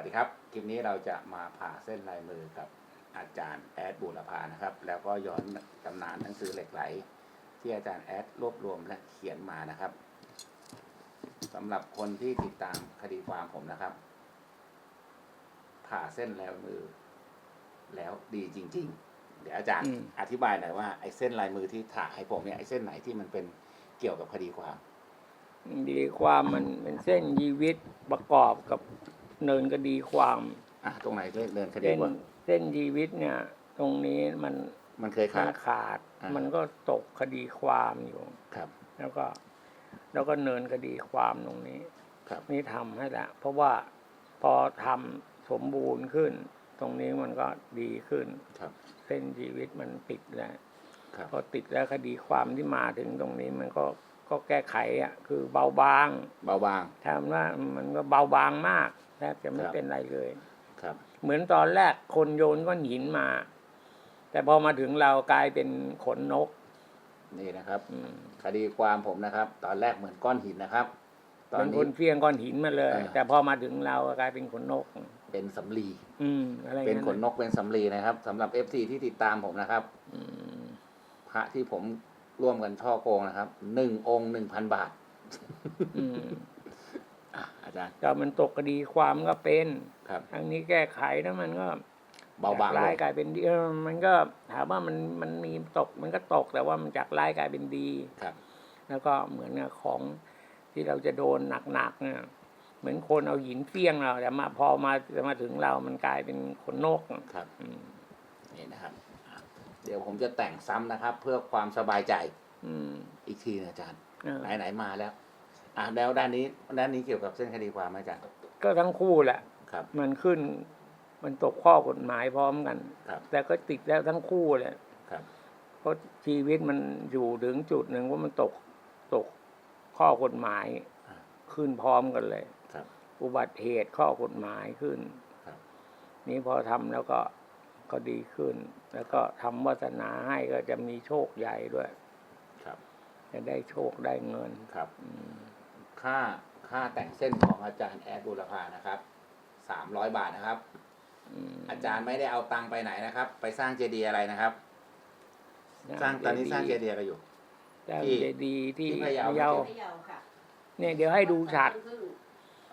วัสดีครับ คลิปนี้เราจะมาผ่าเส้นลายมือกับอาจารย์แอดบูรพานะครับ แล้วก็ย้อนตำนานหนังสือเหล็กไหล ที่อาจารย์แอดรวบรวมและเขียนมานะครับสำหรับคนที่ติดตามคดีความผมนะครับ ผ่าเส้นลายมือ แล้วดีจริง ๆ เดี๋ยวอาจารย์อืมอธิบายหน่อยว่าไอ้เส้นลายมือที่ถ่าให้ผมเนี่ยไอ้เส้นไหนที่มันเป็นเกี่ยวกับคดีความดีความมันเป็นเส้นชีวิตประกอบกับ เนินคดีความอะตรงไหนเรื่องเดินคดีเส้นความเส้นชีวิตเนี่ย ตรงนี้มันมันเคยมัขาดนขาด อ่ามั มันก็ตกคดีความอยู่ ครับ แล้วก็ แล้วก็เนินคดีความตรงนี้ ครับ นี่ทำให้แล้วเพราะว่าพอทำสมบูรณ์ขึ้น ตรงนี้มันก็ดีขึ้น ครับเส้นชีวิตมันติดแล้ว ครับพอติดแล้วคดีความที่มาถึงตรงนี้มันก็ก็แก้ไขอะคือเบาบางเบาบาง ถามว่ามันก็เบาบางมาก แทบจะไม่ครับเป็นไรเลย ครับ เหมือนตอนแรกคนโยนก้อนหินมา แต่พอมาถึงเรากลายเป็นขนนก นี่นะครับอืมคดีความผมนะครับ ตอนแรกเหมือนก้อนหินนะครับ ตอนเป็นคนี้นเฟี้ยงก้อนหินมาเลยอ่าแต่พอมาถึงเรากลายเป็นขนนก เป็นสำลีอืมอะไรเป็นขนนนะกเป็นสำลีนะครับสำหรับ FC ที่ติดตามผมนะครับ อืมพระที่ผมร่วมกันช่อโกงนะครับหนึ่งองค์หนึ่งพันบาท อืมอะอาจารย์แต่มันตกคดีความก็เป็นครับทั้งนี้แก้ไขแล้วมันก็เบาบางจกลร้ายงกลายเป็นดีเออมันก็ถามว่ามันมันมีตกมันก็ตกแต่ว่ามันจากร้ายกลายเป็นดีครับ แล้วก็เหมือนกับของที่เราจะโดนหนักๆเนี่ยเหมือนคนเอาหินเฟี้ยงเราแต่มาพอมามาถึงเรามันกลายเป็นขนนกครับอืมนี่นะครับอะเดี๋ยวผมจะแต่งซ้ำนะครับ เพื่อความสบายใจ อืมอีกทีนะอาจารย์เออไหนไหนๆมาแล้ว อะแล้วด้านนี้ด้านนี้เกี่ยวกับเส้นคดีความไหมอาจารย์ก็ทั้งคู่แหละ ครับ มันขึ้น มันตกข้อกฎหมายพร้อมกัน ครับ แต่ก็ติดแล้วทั้งคู่แหละครับ เพราะชีวิตมันอยู่ถึงจุดหนึ่งว่ามันตกตกข้อกฎหมาย อ่าขึ้นพร้อมกันเลยครับอุบัติเหตุข้อกฎหมายขึ้นครับ นี้พอทำแล้วก็ก็ดีขึ้น แล้วก็ทำวาสนาให้ก็จะมีโชคใหญ่ด้วย ครับ จะได้โชคได้เงินครับ อืม ค่าค่าแต่งเส้นของอาจารย์แอดบุรพานะครับสามร้อยบาทนะครับอืมอาจารย์ไม่ได้เอาตังค์ไปไหนนะครับ ไปสร้างเจดีย์อะไรนะครับ สร้างตอนนี้สร้างเจดีย์อะไรอยู่ สร้างที่เจดีย์ที่ที่พะเยา พะเยาพะเยาค่ะเนี่ยเดี๋ยวให้ดูฉัด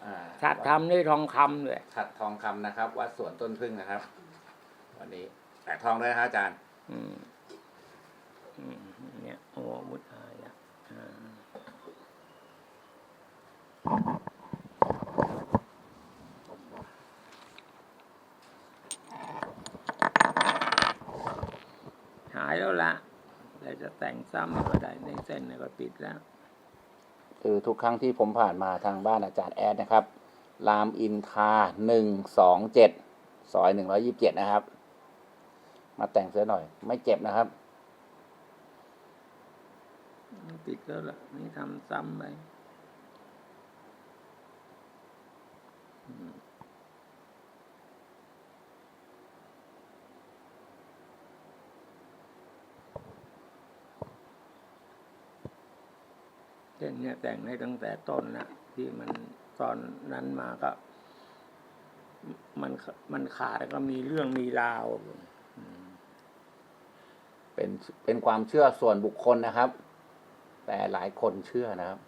อ่าฉัดทำด้วยทองคำเลยฉัดทองคำนะครับ วัดสวนต้นพึ่งนะครับ วันนี้แตะทองด้วยนะครับอาจารย์ อืมอืมเนี่ยโอ้มุตอายะอ่าหายแล้วละ แต่จะแต่งซ้ำก็ได้ในเส้นเนี่ยก็ปิดแล้ว คือทุกครั้งที่ผมผ่านมาทางบ้านอาจารย์แอดนะครับ รามอินทราหนึ่งสองเจ็ดซอยหนึ่งร้อยิบเจ็ดนะครับ มาแต่งเสื้อหน่อย ไม่เจ็บนะครับปิดแล้วล่ะนี่ทำซ้ำไป เช่นเนี่ยแต่งให้ตั้งแต่ต้นนะที่มันตอนนั้นมาก็ มันมันขาดแล้วก็มีเรื่องมีราวเป็นเป็นความเชื่อส่วนบุคคลนะครับ แต่หลายคนเชื่อนะครับ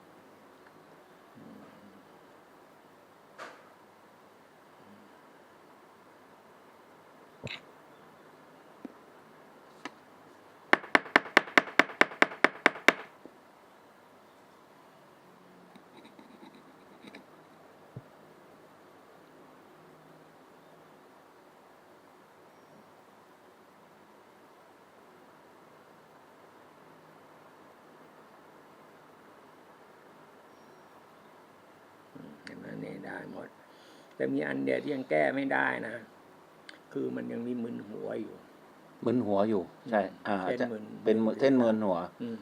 เห็นไหมเนี่ยได้ หมด แต่มีอันเดียวที่ยังแก้ไม่ได้นะ คือมันยังมีมึนหัวอยู่ มึนหัวอยู่ ใช่ อ่าเส้นจะมึนเป็นมึนเส้นมึนหัวอืม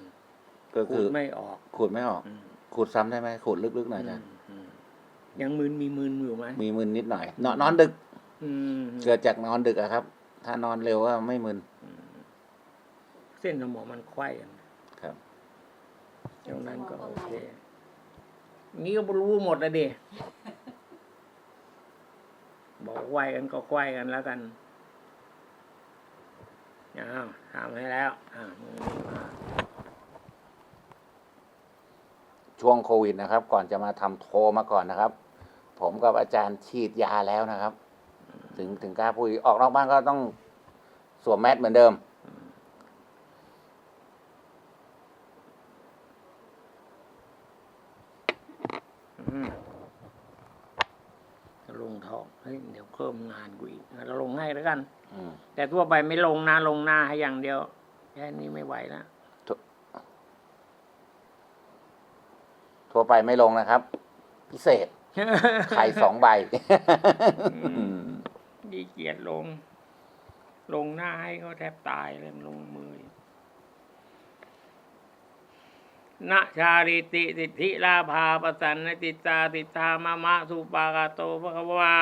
ก็ขูคือดไม่ออกขูดไม่ออกอืมขูดซ้ำได้ไหมขูดลึกๆหน่อยอืนะมอืมยังมึนมีมึนอยู่ไหมมีมึนนิดหน่อย นอนนอนดึกอืมเกิดจากนอนดึกอะครับ ถ้านอนเร็วก็ไม่มึนอืมเส้นสมองมันไขว้กันครับตรงนั้นก็โอเคนี่ก็รู้หมดแล้วดิ บอกไหวกันก็ไหวกันแล้วกันอ้าวทำให้แล้วอ่ามึงนี่มาช่วงโควิดนะครับ ก่อนจะมาทำโทรมาก่อนนะครับ ผมกับอาจารย์ฉีดยาแล้วนะครับ ถึงถึงกล้าพูดออกนอกบ้านก็ต้องสวมแมสเหมือนเดิม อืมจะลง ทองเฮ้ยเดี๋ยวเพิ่มงานกูอีกเราลงให้แล้วกันอืมแต่ทั่วไปไม่ลงนะลงหน้าให้อย่างเดียวแค่นี้ไม่ไหวแล้วทั่วไปไม่ลงนะครับ พิเศษไข่สองใบอืมดีเกียดลง ลงหน้าให้เขาแทบตายเลยลงมือ นะชาริติสิทธิลาภาปสันนติตาติตามะมะสุปากาโตภควา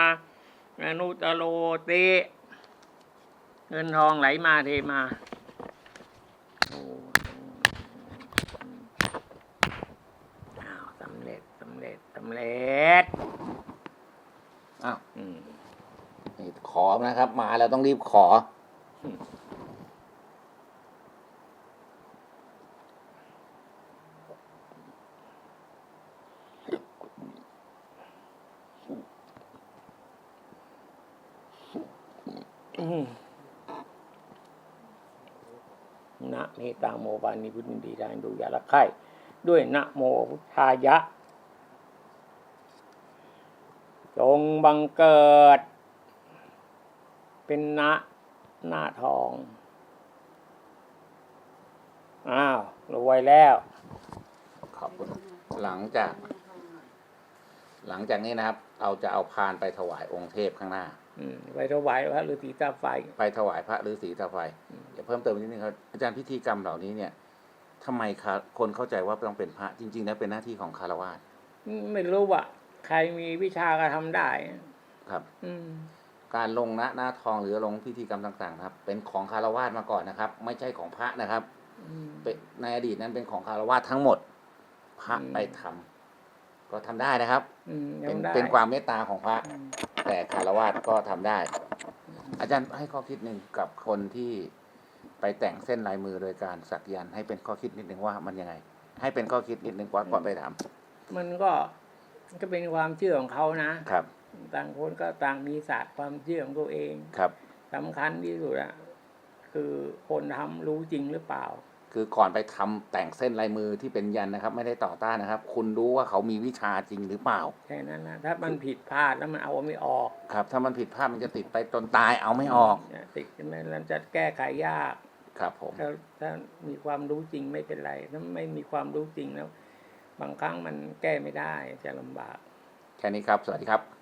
อนุตโลติเงินทองไหลมาเทมาโอ้อ้าวสำเร็จสำเร็จสำเร็จอ้าวอืมนี่ขอนะครับ มาแล้วต้องรีบขอ นะเมตตาโมบานิพุทธิดีดานดูยาละไข่ด้วยนะโมพุทธายะ จงบังเกิด เป็นนะหน้าทอง อ้าวรวยแล้ว ขอบคุณ หลังจาก หลังจากนี้นะครับ เราจะเอาพานไปถวายองค์เทพข้างหน้าอืมไปถวายพระฤาษีตาไฟ ไปถวายพระฤาษีตาไฟอืมเดี๋ยวเพิ่มเติมนิดนึงครับอาจารย์พิธีกรรมเหล่านี้เนี่ยทำไมคะคนเข้าใจว่าต้องเป็นพระจริงๆแล้วเป็นหน้าที่ของคารวาสไม่รู้ว่าใครมีวิชาก็ทำได้ ครับ อืมการลงหน้าหน้าทองหรือลงพิธีกรรมต่างๆนะครับ เป็นของคารวาสมาก่อนนะครับ ไม่ใช่ของพระนะครับอืมเป็นในอดีตนั้นเป็นของคารวาสทั้งหมด พระอืมไปทำ ก็ทำได้นะครับอืมเป็นทำได้เป็นความเมตตาของพระอืมแต่คารวาสก็ทำได้ อาจารย์ให้ข้อคิดหนึ่งกับคนที่ไปแต่งเส้นลายมือโดยการสักยันต์ให้เป็นข้อคิดนิดนึงว่ามันยังไง ให้เป็นข้อคิดนิดนึงก่อนก่อนไปถามมันก็ก็เป็นความเชื่อของเขานะครับ ต่างคนก็ต่างมีศาสตร์ความเชื่อของตัวเองครับสำคัญที่สุดอะคือคนทำรู้จริงหรือเปล่า คือก่อนไปทำแต่งเส้นลายมือที่เป็นยันนะครับ ไม่ได้ต่อต้านนะครับ คุณรู้ว่าเขามีวิชาจริงหรือเปล่าแค่นั้นนะถ้ามันผิดพลาดแล้วมันเอาไม่ออกครับ ถ้ามันผิดพลาดมันจะติดไปจนตายเอาไม่ออกเนี่ยติดใช่ไหมแล้วจะแก้ไขยากครับผมถ้าถ้ามีความรู้จริงไม่เป็นไร ถ้าไม่มีความรู้จริงแล้ว บางครั้งมันแก้ไม่ได้จะลำบากแค่นี้ครับ สวัสดีครับ